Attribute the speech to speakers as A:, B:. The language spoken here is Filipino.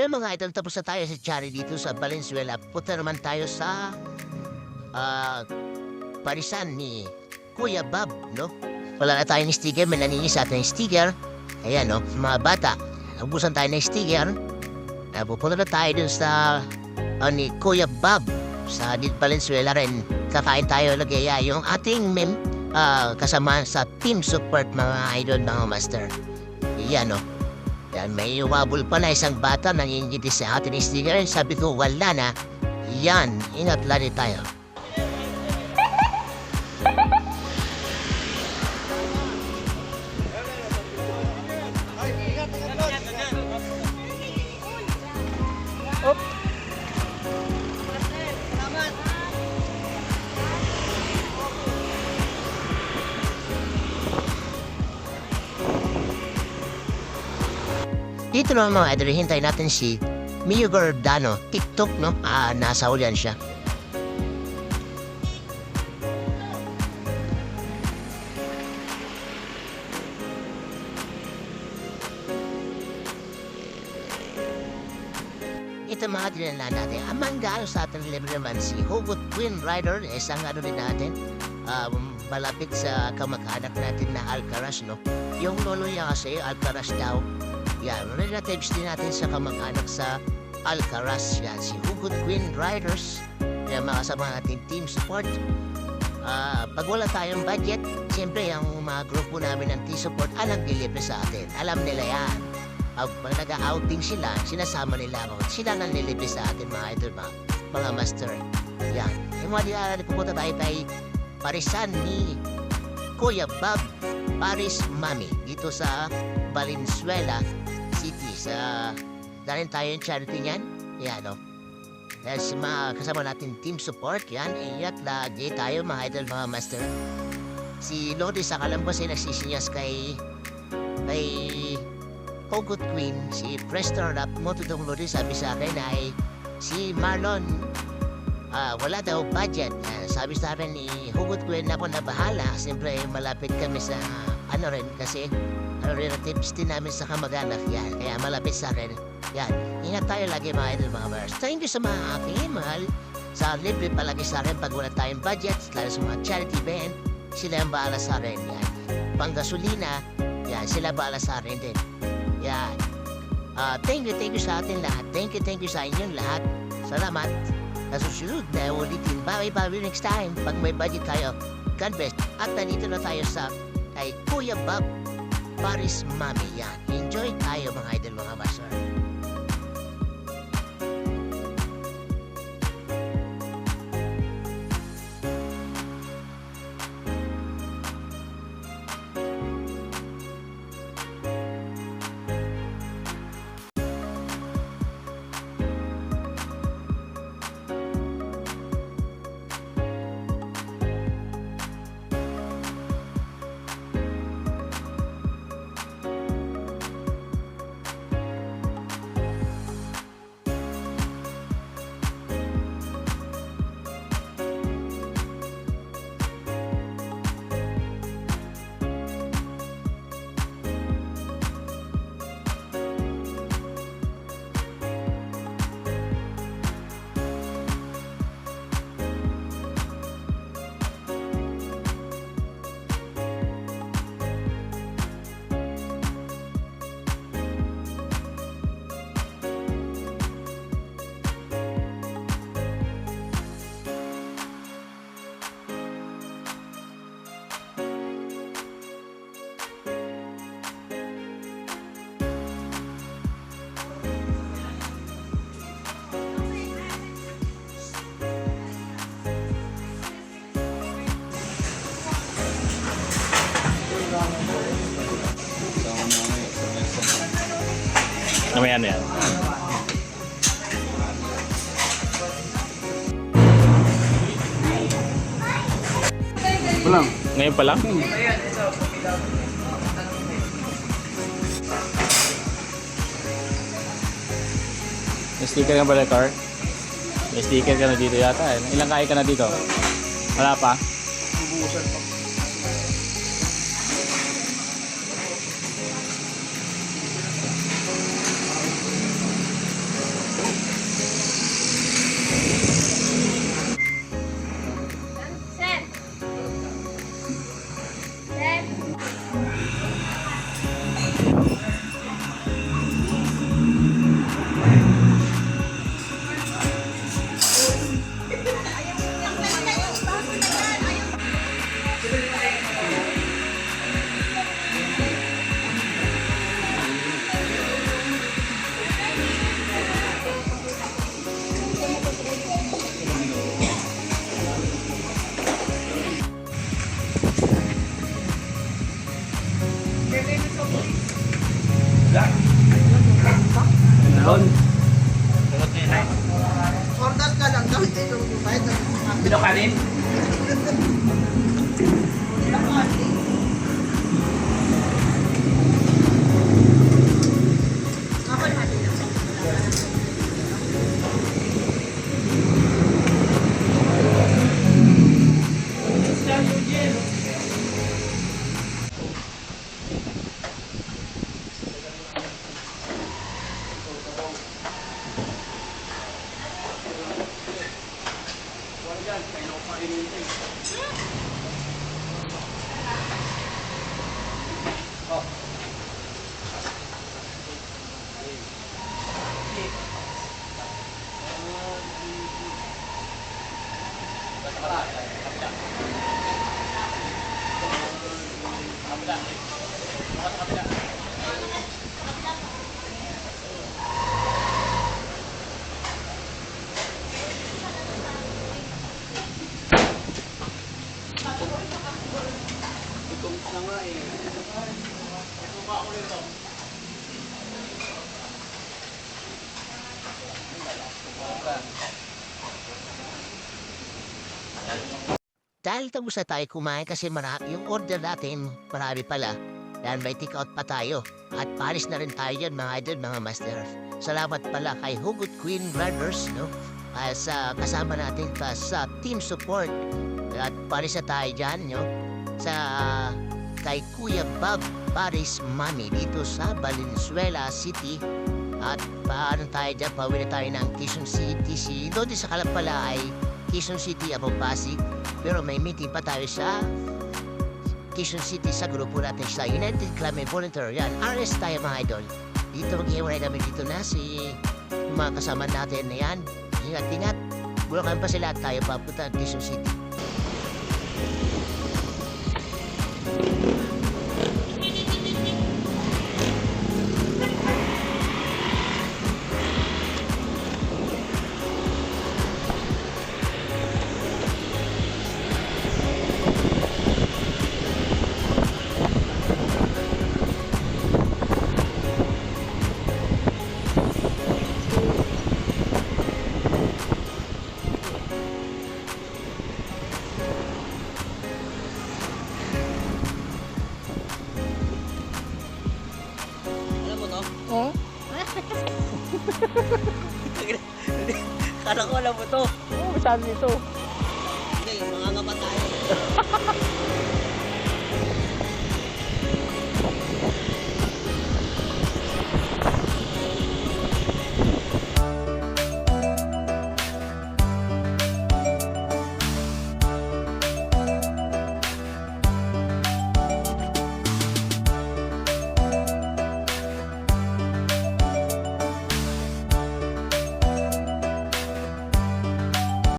A: Eh mga idol, tapos na tayo sa Chari dito sa Valenzuela. Punta naman tayo sa ah parisan ni Kuya Bob, no? Wala na tayo ng sticker, may naninis sa atin sticker. Ayan, no? Mga bata, nabusan tayo ng sticker. Uh, pupunta na tayo dun sa ah, ni Kuya Bob sa Did Valenzuela rin. Kakain tayo lagi yeah, yung ating mem ah, kasama sa team support mga idol, mga master. Yan, no? Yan, may umabol pa na isang bata nangingiti sa atin ng sticker. Sabi ko, wala na. Yan, ingat lagi tayo. Dito naman mga idol, hintay natin si Mio Gordano, TikTok, no? Ah, nasa ulian siya. Ito mga dinala natin. Ang manggano sa ating libre naman si Hugot Queen Rider, isang ano din natin, um, malapit sa kamag-anak natin na Alcaraz, no? Yung lolo niya kasi, Alcaraz daw, yan, relatives din natin sa kamag-anak sa Alcaraz. Yan, si Hugot Queen Riders. Yan, mga kasama natin team support. Ah, pag wala tayong budget, siyempre ang mga grupo namin ng team support ang naglilibre sa atin. Alam nila yan. Pag, nag-outing sila, sinasama nila ako. Sila nang nililibre sa atin mga idol, mga, mga master. Yan. Yung mga dinala, pupunta tayo tayo parisan ni Kuya Bob Paris Mami dito sa Valenzuela sa dahil tayo yung charity niyan yan o dahil si mga kasama natin team support yan ingat lagi tayo mga idol mga master. Si Lourdes akalam ko siya nagsisinyas kay kay Pogot Queen si Preston Rap mo tutong Lourdes sabi sa akin ay si Marlon ah, wala daw budget. Ah, sabi sa akin ni Hugot Queen ako na bahala. Siyempre malapit kami sa ano rin kasi ano, relatives din namin sa kamag-anak yan. Kaya malapit sa akin. Yan. Ingat tayo lagi mga idol mga bars. Thank you sa mga aking mahal. Sa libre palagi sa akin pag wala tayong budget. Lalo sa mga charity event. Sila ang bahala sa akin. Yan. Panggasolina. Yan. Sila bahala sa akin din. Yan. Ah, thank you, thank you sa atin lahat. Thank you, thank you sa inyong lahat. Salamat. Sa susunod na ulitin. Bye-bye next time. Pag may budget tayo. God bless. At nandito na tayo sa kay Kuya Bob Paris Mami yan. Enjoy tayo mga idol mga master.
B: Ano yan yan?
C: Walang.
B: Ngayon pa lang? May sticker ka ba na car? May sticker ka na dito yata eh. Ilang kaya ka na dito? Wala pa? Black. Melon.
D: Order ka lang daw, hindi nung ng
B: Pinokanin?
A: Dahil tapos na tayo kumain kasi marami yung order natin, marami pala. Dahil may take out pa tayo. At paris na rin tayo dyan mga idol, mga master. Salamat pala kay Hugot Queen Brothers, no? Ah, sa kasama natin pa sa team support. At paris na tayo dyan, no? Sa kay Kuya Bob Paris Mami dito sa Valenzuela City. At paano tayo dyan, pauwi na tayo ng Quezon City. Si, din sa kalap pala ay Quezon City, Apo Pasig. Pero may meeting pa tayo sa Quezon City sa grupo natin sa United Club and Volunteer. Yan, RS tayo mga idol. Dito mag-iwalay kami dito na si mga kasama natin na yan. Ingat-ingat. Bulacan pa sila at tayo papunta Quezon City.
D: Kala ko alam mo to.
E: Oo, sabi nito.
D: Hindi, mga ngapa tayo.